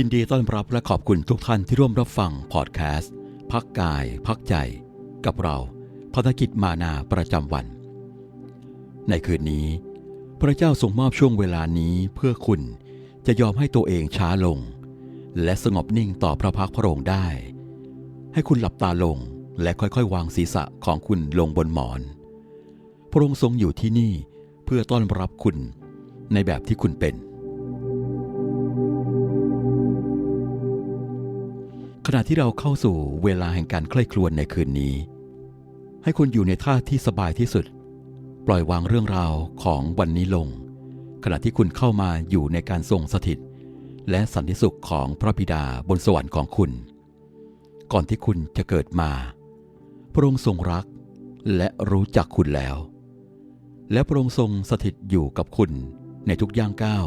ยินดีต้อนรับและขอบคุณทุกท่านที่ร่วมรับฟังพอดแคสต์ พักกาย พักใจ กับเราภารกิจมานาประจำวัน ในคืนนี้ พระเจ้าทรงมอบช่วงเวลานี้เพื่อคุณจะยอมให้ตัวเองช้าลง และสงบนิ่งต่อพระพักพระองค์ได้ ให้คุณหลับตาลงและค่อยๆ วางศีรษะของคุณลงบนหมอน พระองค์ทรงอยู่ที่นี่เพื่อต้อนรับคุณในแบบที่คุณเป็น ขณะที่เราเข้าสู่เวลาแห่งการใคร่ครวญในคืนนี้ ให้คุณอยู่ในท่าที่สบายที่สุด ปล่อยวางเรื่องราวของวันนี้ลง ขณะที่คุณเข้ามาอยู่ในการทรงสถิต และสันติสุขของพระบิดาบนสวรรค์ของคุณ ก่อนที่คุณจะเกิดมา พระองค์ทรงรักและรู้จักคุณแล้ว และพระองค์ทรงสถิตอยู่กับคุณในทุกย่างก้าว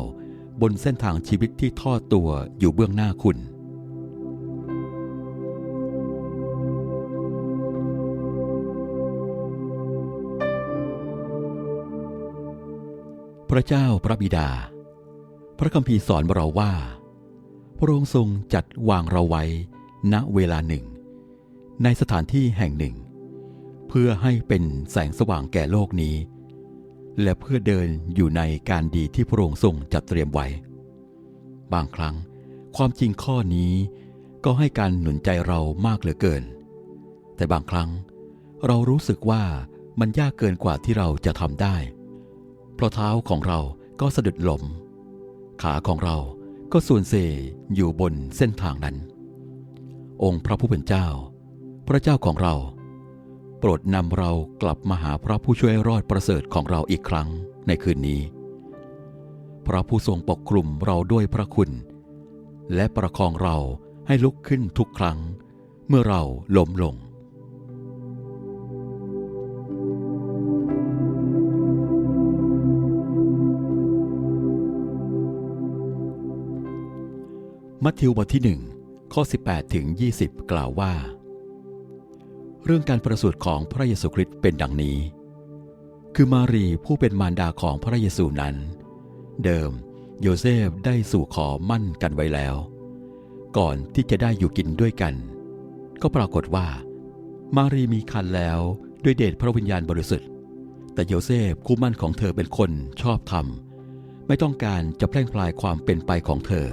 บนเส้นทางชีวิตที่ทอดตัวอยู่เบื้องหน้าคุณ พระเจ้าพระบิดา พระคัมภีร์สอนเราว่า พระองค์ทรงจัดวางเราไว้ ณเวลาหนึ่ง ในสถานที่แห่งหนึ่ง เพื่อให้เป็นแสงสว่างแก่โลกนี้ และเพื่อเดินอยู่ในการดีที่พระองค์ทรงจัดเตรียมไว้ บางครั้งความจริงข้อนี้ก็ให้การหนุนใจเรามากเหลือเกิน แต่บางครั้งเรารู้สึกว่ามันยากเกินกว่าที่เราจะทำได้ ราะเท้าของเราก็สะดุดหลม ขาของเราก็ส่วนเซอยู่บนเส้นทางนั้น องค์พระผู้เป็นเจ้า พระเจ้าของเรา โปรดนำเรากลับมาหาพระผู้ช่วยรอดประเสริฐของเราอีกครั้งในคืนนี้ พระผู้ทรงปกคลุมเราด้วยพระคุณ และประคองเราให้ลุกขึ้นทุกครั้ง เมื่อเราล้มลง มัทธิวบทที่หนึ่งข้อ 18 ถึง 20 กล่าวว่า เรื่องการประสูติของพระเยซูคริสต์เป็นดังนี้ คือมารีผู้เป็นมารดาของพระเยซูนั้น เดิมโยเซฟได้สู่ขอมั่นกันไว้แล้ว ก่อนที่จะได้อยู่กินด้วยกัน ก็ปรากฏว่า มารีมีคันแล้วด้วยเดชพระวิญญาณบริสุทธิ์ แต่โยเซฟคู่มั่นของเธอเป็นคนชอบธรรม ไม่ต้องการจะแพร่งพลายความเป็นไปของเธอ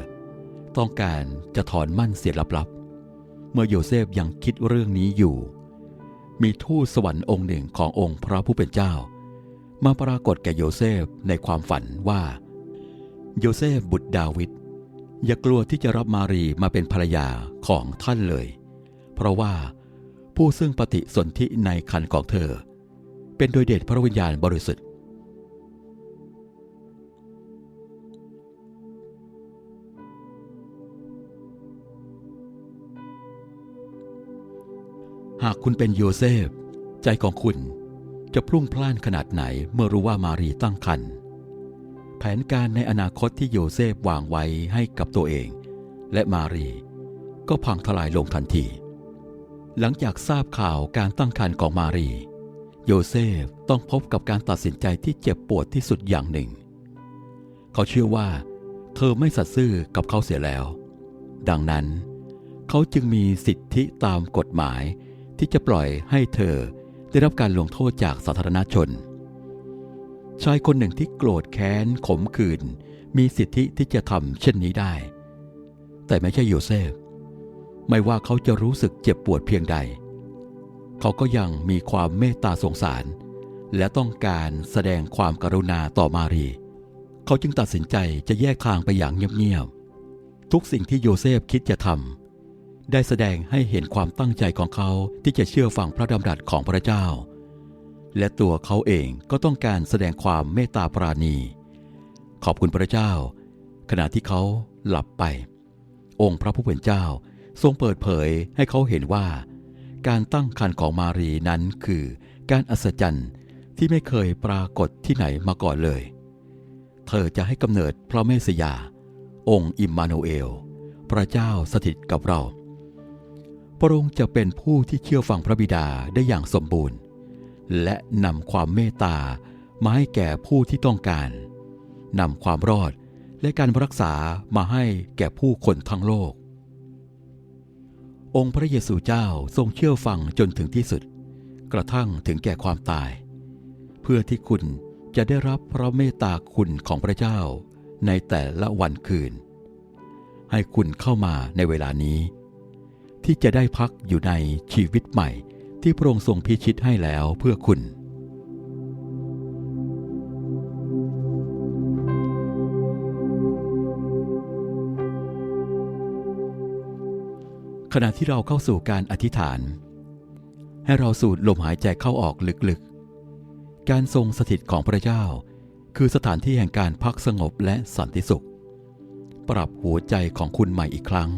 ต้องการจะถอนมั่นเสียลับๆ เมื่อโยเซฟยังคิดเรื่องนี้อยู่ มีทูตสวรรค์องค์หนึ่งขององค์พระผู้เป็นเจ้า มาปรากฏแก่โยเซฟในความฝันว่า โยเซฟบุตรดาวิดอย่ากลัวที่จะรับมารีมาเป็นภรรยาของท่านเลย เพราะว่าผู้ซึ่งปฏิสนธิในคันของเธอ เป็นโดยเดชพระวิญญาณบริสุทธิ์ากคุณเป็นโยเซฟ ใจของคุณจะพรุ่งพล่านขนาดไหนเมื่อรู้ว่ามารีตั้งครรภ์แผนการในอนาคตที่โยเซฟวางไว้ให้กับตัวเอง และมารี ก็พังทลายลงทันที หลังจากทราบข่าวการตั้งครรภ์ของมารี โยเซฟต้องพบกับการตัดสินใจที่เจ็บปวดที่สุดอย่างหนึ่ง เขาเชื่อว่า เธอไม่สัตย์ซื่อกับเขาเสียแล้ว ดังนั้น เขาจึงมีสิทธิตามกฎหมาย ที่จะปล่อยให้เธอได้รับการลงโทษจากสาธารณชน ชายคนหนึ่งที่โกรธแค้นขมขื่นมีสิทธิที่จะทำเช่นนี้ได้ แต่ไม่ใช่โยเซฟ ไม่ว่าเขาจะรู้สึกเจ็บปวดเพียงใด เขาก็ยังมีความเมตตาสงสาร และต้องการแสดงความกรุณาต่อมารี เขาจึงตัดสินใจจะแยกทางไปอย่างเงียบๆทุกสิ่งที่โยเซฟคิดจะทำ ได้แสดงให้เห็นความตั้งใจของเขาที่จะเชื่อฟังพระดำรัสของพระเจ้า และตัวเขาเองก็ต้องการแสดงความเมตตาปราณี ขอบคุณพระเจ้า ขณะที่เขาหลับไป องค์พระผู้เป็นเจ้าทรงเปิดเผยให้เขาเห็นว่า การตั้งครรภ์ของมารีนั้นคือการอัศจรรย์ที่ไม่เคยปรากฏที่ไหนมาก่อนเลย เธอจะให้กำเนิดพระเมสยา องค์อิมมานูเอล พระเจ้าสถิตกับเรา พระองค์จะเป็นผู้ที่เชื่อฟังพระบิดาได้อย่างสมบูรณ์ และนำความเมตตามาให้แก่ผู้ที่ต้องการนำความรอดและการรักษามาให้แก่ผู้คนทั้งโลก องค์พระเยซูเจ้าทรงเชื่อฟังจนถึงที่สุด กระทั่งถึงแก่ความตาย เพื่อที่คุณจะได้รับพระเมตตาคุณของพระเจ้าในแต่ละวันคืน ให้คุณเข้ามาในเวลานี้ ที่จะได้พักอยู่ในชีวิตใหม่ ที่พระองค์ทรงพิชิตให้แล้วเพื่อคุณ ขณะที่เราเข้าสู่การอธิษฐาน ให้เราสูดลมหายใจเข้าออกลึกๆ การทรงสถิตของพระเจ้า คือสถานที่แห่งการพักสงบและสันติสุข ปรับหัวใจของคุณใหม่อีกครั้ง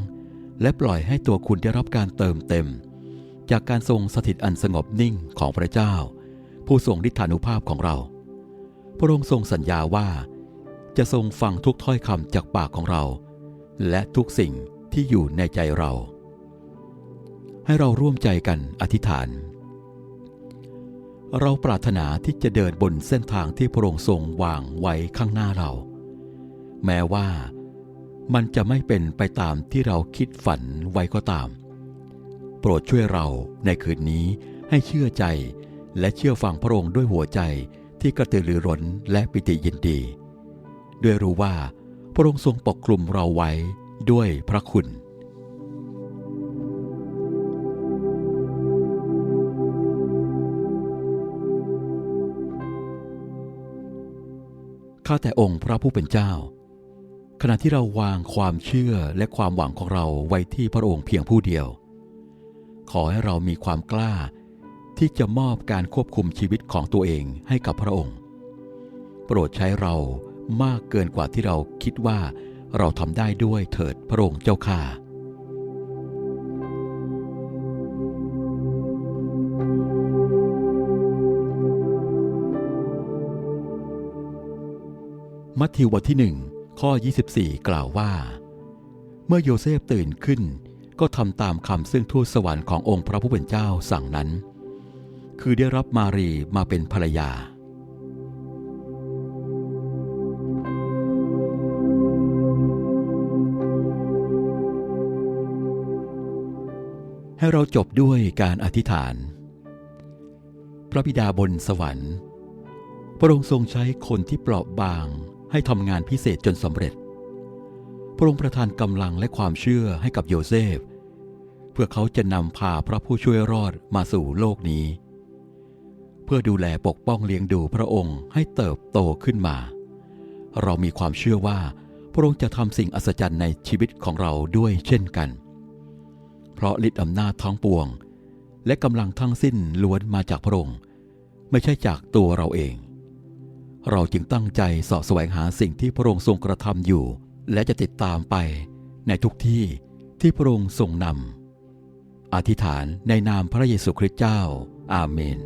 และปล่อยให้ตัวคุณได้รับการเติมเต็ม จากการทรงสถิตอันสงบนิ่งของพระเจ้า ผู้ทรงฤทธานุภาพของเรา พระองค์ทรงสัญญาว่า จะทรงฟังทุกถ้อยคำจากปากของเรา และทุกสิ่งที่อยู่ในใจเรา ให้เราร่วมใจกันอธิษฐาน เราปรารถนาที่จะเดินบนเส้นทางที่พระองค์ทรงวางไว้ข้างหน้าเรา แม้ว่า มันจะไม่เป็นไปตามที่เราคิดฝันไว้ก็ตาม โปรดช่วยเราในคืนนี้ให้เชื่อใจและเชื่อฟังพระองค์ด้วยหัวใจที่กระตือรือร้นและปิติยินดี ด้วยรู้ว่าพระองค์ทรงปกคลุมเราไว้ด้วยพระคุณ ข้าแต่องค์พระผู้เป็นเจ้า ขณะที่เราวางความเชื่อและความหวังของเราไว้ที่พระองค์เพียงผู้เดียว ขอให้เรามีความกล้า ที่จะมอบการควบคุมชีวิตของตัวเองให้กับพระองค์ โปรดใช้เรามากเกินกว่าที่เราคิดว่าเราทำได้ด้วยเถิดพระองค์เจ้าข้ามัทธิวบทที่หนึ่ง ข้อ 24 กล่าวว่า เมื่อโยเซฟตื่นขึ้น ก็ทำตามคำซึ่งทูตสวรรค์ขององค์พระผู้เป็นเจ้าสั่งนั้น คือได้รับมารีมาเป็นภรรยา ให้เราจบด้วยการอธิษฐาน พระบิดาบนสวรรค์ พระองค์ทรงใช้คนที่เปราะบาง ให้ทำงานพิเศษจนสำเร็จ พระองค์ประทานกำลังและความเชื่อให้กับโยเซฟ เพื่อเขาจะนำพาพระผู้ช่วยรอดมาสู่โลกนี้ เพื่อดูแลปกป้องเลี้ยงดูพระองค์ให้เติบโตขึ้นมา เรามีความเชื่อว่าพระองค์จะทำสิ่งอัศจรรย์ในชีวิตของเราด้วยเช่นกัน เพราะฤทธิอำนาจทั้งปวง และกำลังทั้งสิ้นล้วนมาจากพระองค์ ไม่ใช่จากตัวเราเอง เราจึงตั้งใจสอบแสวงหาสิ่งที่พระองค์ทรงกระทำอยู่ และจะติดตามไปในทุกที่ที่พระองค์ทรงนำอธิษฐานในนามพระเยซูคริสต์เจ้า อาเมน